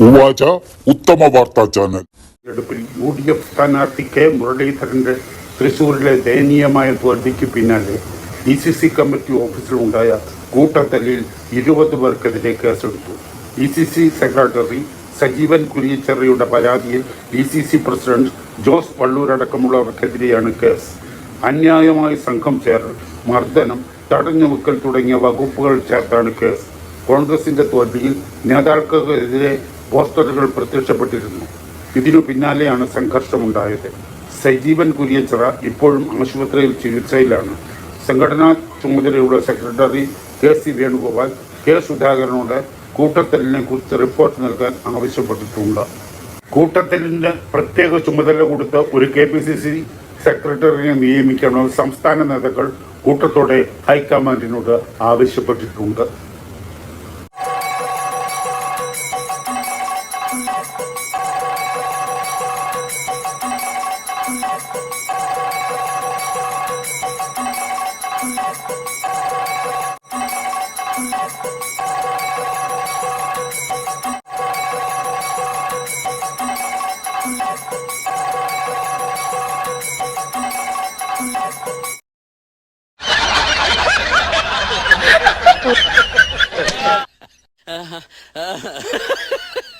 ഉവാച ഉത്തമ വാർത്താ ചാനൽ. തെരഞ്ഞെടുപ്പിൽ യു ഡി എഫ് സ്ഥാനാർത്ഥി കെ മുരളീധരന്റെ തൃശൂരിലെ ദയനീയമായ തോൽവിക്ക് പിന്നാലെ ഡി സി സി കമ്മിറ്റി ഓഫീസിലുണ്ടായ കൂട്ടത്തല്ലിൽ ഇരുപത് പേർക്കെതിരെ കേസെടുത്തു. D C C secretary Sajeevan കുരിയച്ചെറിയുടെ പരാതിയിൽ D C C president Jose വള്ളൂരടക്കമുള്ളവർക്കെതിരെയാണ് case. അന്യായമായി സംഘം ചേരൽ മർദ്ദനം തടഞ്ഞുവെക്കൽ തുടങ്ങിയ വകുപ്പുകൾ ചേർത്താണ് കേസ്. കോൺഗ്രസിന്റെ തോൽവിയിൽ നേതാക്കൾക്കെതിരെ പോസ്റ്ററുകൾ പ്രത്യക്ഷപ്പെട്ടിരുന്നു. ഇതിനു പിന്നാലെയാണ് സംഘർഷമുണ്ടായത്. സജീവൻ കുര്യച്ചിറ ഇപ്പോഴും ആശുപത്രിയിൽ ചികിത്സയിലാണ്. സംഘടനാ ചുമതലയുള്ള secretary K C Venugopal K സുധാകരനോട് കൂട്ടത്തലിനെ കുറിച്ച് റിപ്പോർട്ട് നൽകാൻ ആവശ്യപ്പെട്ടിട്ടുണ്ട്. കൂട്ടത്തലിന് പ്രത്യേക ചുമതല കൊടുത്ത് ഒരു കെ പി സി സി സെക്രട്ടറിയെ നിയമിക്കണമെന്ന് സംസ്ഥാന നേതാക്കൾ കൂട്ടത്തോടെ ഹൈക്കമാൻഡിനോട് ആവശ്യപ്പെട്ടിട്ടുണ്ട്. uh-huh. uh-huh.